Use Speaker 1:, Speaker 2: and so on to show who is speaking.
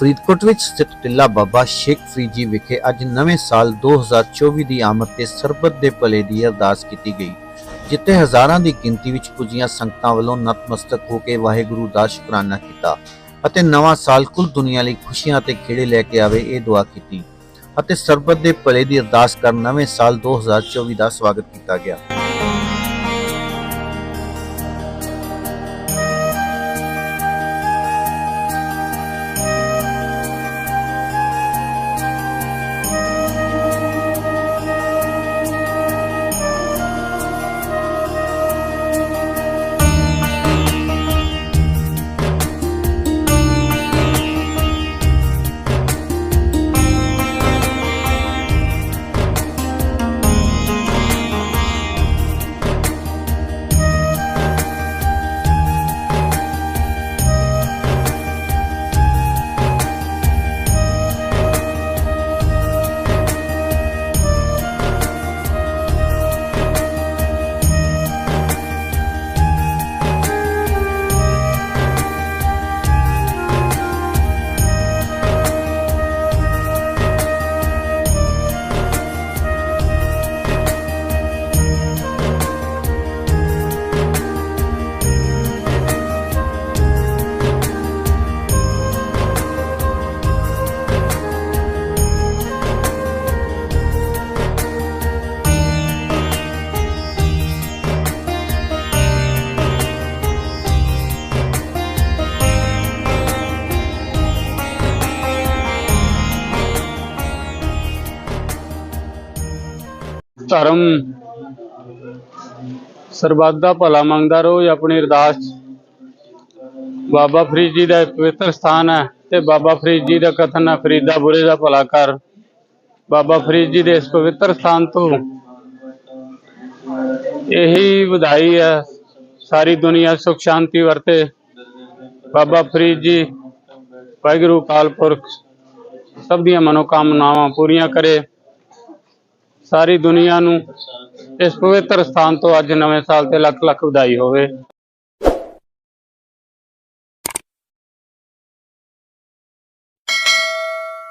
Speaker 1: ਫਰੀਦਕੋਟ ਵਿੱਚ ਸਥਿਤ ਟਿੱਲਾ ਬਾਬਾ ਸ਼ੇਖ ਫਰੀਦ ਜੀ ਵਿਖੇ ਅੱਜ ਨਵੇਂ ਸਾਲ 2024 ਦੀ ਆਮਦ ਤੇ ਸਰਬਤ ਦੇ ਭਲੇ ਦੀ ਅਰਦਾਸ ਕੀਤੀ ਗਈ, ਜਿੱਥੇ ਹਜ਼ਾਰਾਂ ਦੀ ਗਿਣਤੀ ਵਿੱਚ ਪੁੱਜੀਆਂ ਸੰਗਤਾਂ ਵੱਲੋਂ ਨਤਮਸਤਕ ਹੋ ਕੇ ਵਾਹਿਗੁਰੂ ਦਾ ਸ਼ੁਕਰਾਨਾ ਕੀਤਾ ਅਤੇ ਨਵਾਂ ਸਾਲ ਕੁੱਲ ਦੁਨੀਆ ਲਈ ਖੁਸ਼ੀਆਂ ਤੇ ਖੇੜੇ ਲੈ ਕੇ ਆਵੇ ਇਹ ਦੁਆ ਕੀਤੀ। ਅਤੇ ਸਰਬਤ ਦੇ ਭਲੇ ਦੀ ਅਰਦਾਸ ਕਰ ਨਵੇਂ ਸਾਲ 2024 ਦਾ ਸਵਾਗਤ ਕੀਤਾ ਗਿਆ।
Speaker 2: ਧਰਮ ਸਰਬੱਤ ਦਾ ਭਲਾ ਮੰਗਦਾ ਰੋਜ਼ ਆਪਣੀ ਅਰਦਾਸ ਬਾਬਾ ਫਰੀਦ ਜੀ ਦਾ ਪਵਿੱਤਰ ਸਥਾਨ ਹੈ ਤੇ ਬਾਬਾ ਫਰੀਦ ਜੀ ਦਾ ਕਥਨ ਹੈ, ਫਰੀਦਾ ਬੁਰੇ ਦਾ ਭਲਾ ਕਰ। ਬਾਬਾ ਫਰੀਦ ਜੀ ਦੇ ਇਸ ਪਵਿੱਤਰ ਸਥਾਨ ਤੋਂ ਇਹੀ ਵਧਾਈ ਹੈ, ਸਾਰੀ ਦੁਨੀਆ ਸੁਖ ਸ਼ਾਂਤੀ ਵਰਤੇ। ਬਾਬਾ ਫਰੀਦ ਜੀ, ਵਾਹਿਗੁਰੂ ਕਾਲ ਪੁਰਖ, ਸਭ ਦੀਆਂ ਮਨੋਕਾਮਨਾਵਾਂ ਪੂਰੀਆਂ ਕਰੇ। ਸਾਰੀ ਦੁਨੀਆ ਨੂੰ ਇਸ ਪਵਿੱਤਰ ਸਥਾਨ ਤੋਂ ਅੱਜ ਨਵੇਂ ਸਾਲ ਤੇ ਲੱਖ ਲੱਖ ਵਧਾਈ ਹੋਵੇ।